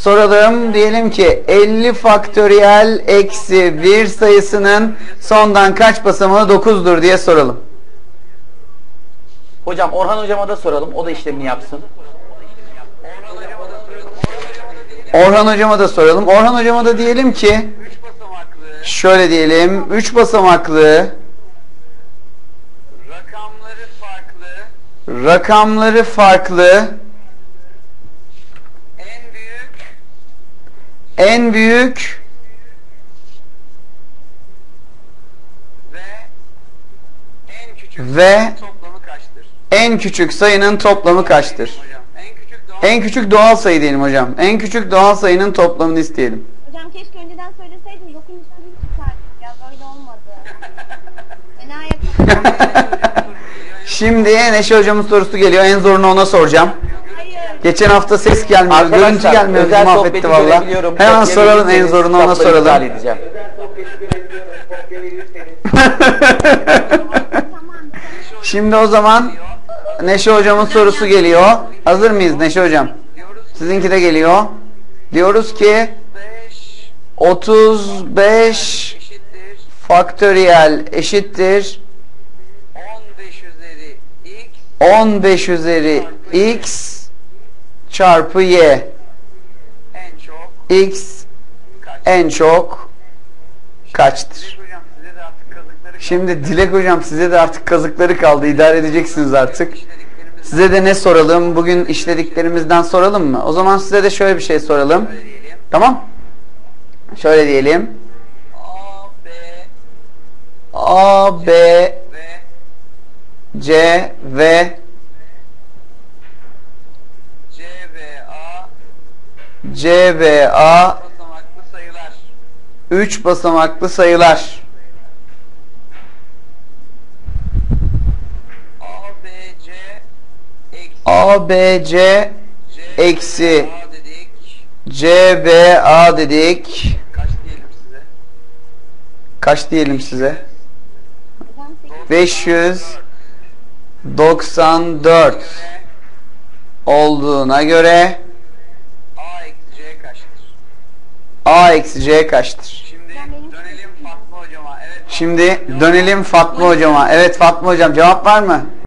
Soralım diyelim ki 50 faktöriyel eksi 1 sayısının sondan kaç basamağı 9'dur diye soralım. Hocam Orhan hocama da soralım. O da işlemini yapsın. Orhan hocama da soralım. Orhan hocama da diyelim ki şöyle diyelim 3 basamaklı rakamları farklı rakamları farklı en büyük en büyük ve en küçük Ve- toplamı kaçtır? en küçük sayının toplamı kaçtır? En küçük doğal En küçük doğal sayı diyelim hocam. En küçük doğal sayının toplamını isteyelim. Hocam keşke önceden söyleseydin dokun üstünü çıkardık ya böyle olmadı. Şimdi Neşe hocamın sorusu geliyor. En zorunu ona soracağım. Geçen hafta ses gelmiyor, Arkadaşlar, görüntü gelmiyor. özel mahvetti valla. Hemen soralım en zorunu ona soralım. Şimdi o zaman Neşe hocamın sorusu geliyor. Hazır mıyız Neşe hocam? Sizinki de geliyor. Diyoruz ki 5 35 eşittir faktöriyel eşittir 15 üzeri x 15 üzeri x çarpı y. en çok x kaç? en çok kaçtır? Şimdi Dilek hocam size de artık kazıkları kaldı. İdare edeceksiniz artık. Size de ne soralım? Bugün işlediklerimizden soralım mı? O zaman size de şöyle bir şey soralım. Tamam? Şöyle diyelim. A, B A, B, C ve C ve A C ve A basamaklı sayılar. 3 basamaklı sayılar. A, B, C eksi C eksi A dedik. Kaç diyelim size? Kaç diyelim size? Hocam sekiz. 594 Göre olduğuna göre A eksi C kaçtır? A eksi C kaçtır? Şimdi dönelim Fatma hocama. Evet. Fatma Şimdi dönelim Fatma hocama. Evet Fatma hocam cevap var mı?